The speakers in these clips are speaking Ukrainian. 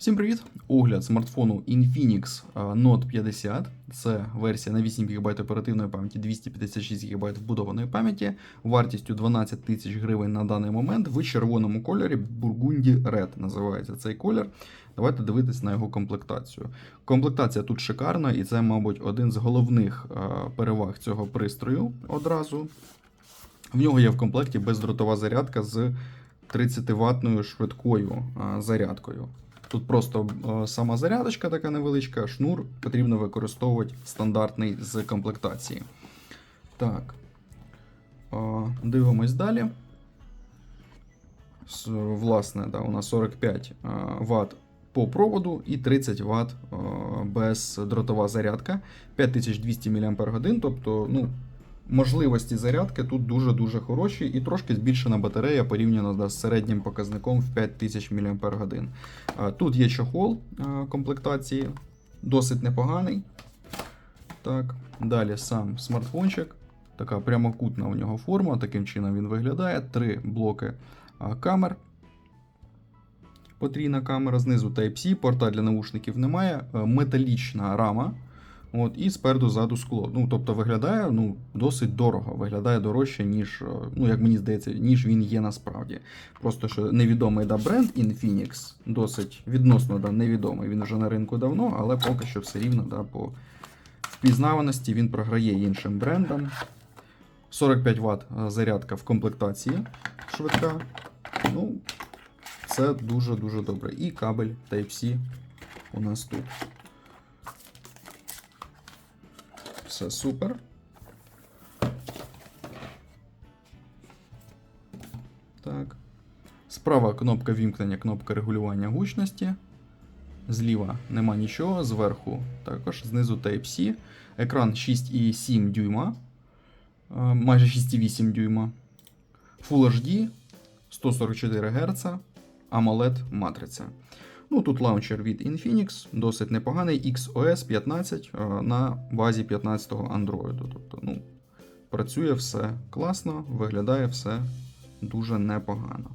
Всім привіт! Огляд смартфону Infinix Note 50. Це версія на 8 ГБ оперативної пам'яті, 256 ГБ вбудованої пам'яті, вартістю 12 тисяч гривень на даний момент в червоному кольорі Burgundy Red називається цей колір. Давайте дивитись на його комплектацію. Комплектація тут шикарна, і це, мабуть, один з головних переваг цього пристрою одразу. В нього є в комплекті бездротова зарядка з 30 ватною швидкою зарядкою. Тут просто е, сама зарядочка така невеличка, шнур потрібно використовувати стандартний з комплектації. Так. Е, Дивимось далі. Власне, да, у нас 45 е, Вт по проводу і 30 Вт е, бездротова зарядка. 5200 мАч, тобто, ну, можливості зарядки тут дуже-дуже хороші і трошки збільшена батарея порівняно з середнім показником в 5000 мАч. Тут є чохол комплектації, досить непоганий. Так, далі сам смартфончик. Така прямокутна у нього форма, таким чином він виглядає. Три блоки камер. Потрійна камера, знизу Type-C, порта для наушників немає, е, металічна рама. От, і спереду ззаду скло. Ну, тобто виглядає ну, досить дорого, виглядає дорожче, ніж, е, ну, як мені здається, ніж він є насправді. Просто що невідомий да, бренд Infinix, досить відносно да, невідомий. Він вже на ринку давно, але поки що все рівно да, по впізнаваності він програє іншим брендам. 45 Вт зарядка в комплектації швидка. Ну, це дуже-дуже добре. І кабель Type-C у нас тут. Все супер. Так. Справа кнопка вімкнення, кнопка регулювання гучності. Зліва нема нічого, зверху також, знизу Type-C. Екран 6,7 дюйма, е, майже 6,8 дюйма. Full HD, 144 Гц, AMOLED матриця. Ну, тут лаунчер від Infinix, досить непоганий. XOS 15 е, на базі 15-го Android. Тобто, ну, працює все класно, виглядає все дуже непогано.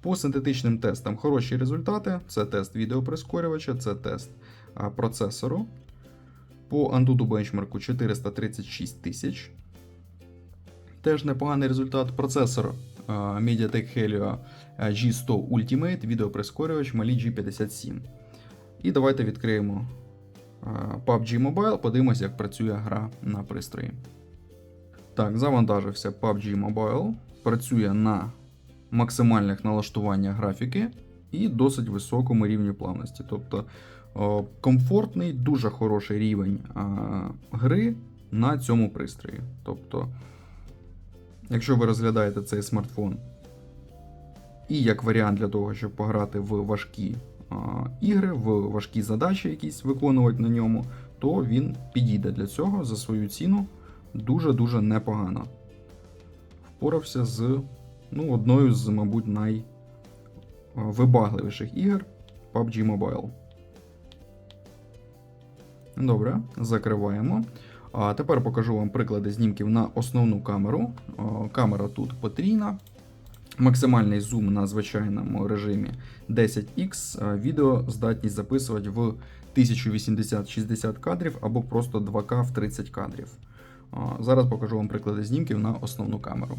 По синтетичним тестам хороші результати. Це тест відеоприскорювача, це тест а, процесору. По Antutu бенчмарку 436 тисяч. Теж непоганий результат. Процесор а, MediaTek Helio G100 Ultimate, відеоприскорювач Mali G57. І давайте відкриємо PUBG Mobile, подивимося, як працює гра на пристрої. Так, завантажився PUBG Mobile. Працює на максимальних налаштуваннях графіки і досить високому рівні плавності. Тобто комфортний, дуже хороший рівень гри на цьому пристрої. Тобто, якщо ви розглядаєте цей смартфон і як варіант для того, щоб пограти в важкі а, ігри, в важкі задачі якісь виконувати на ньому, то він підійде для цього за свою ціну дуже-дуже непогано. Впорався з ну, одною з, мабуть, найвибагливіших ігор PUBG Mobile. Добре, закриваємо. А тепер покажу вам приклади знімків на основну камеру. Камера тут потрійна. Максимальний зум на звичайному режимі 10X. Відео здатність записувати в 1080-60 кадрів або просто 2К в 30 кадрів. Зараз покажу вам приклади знімків на основну камеру.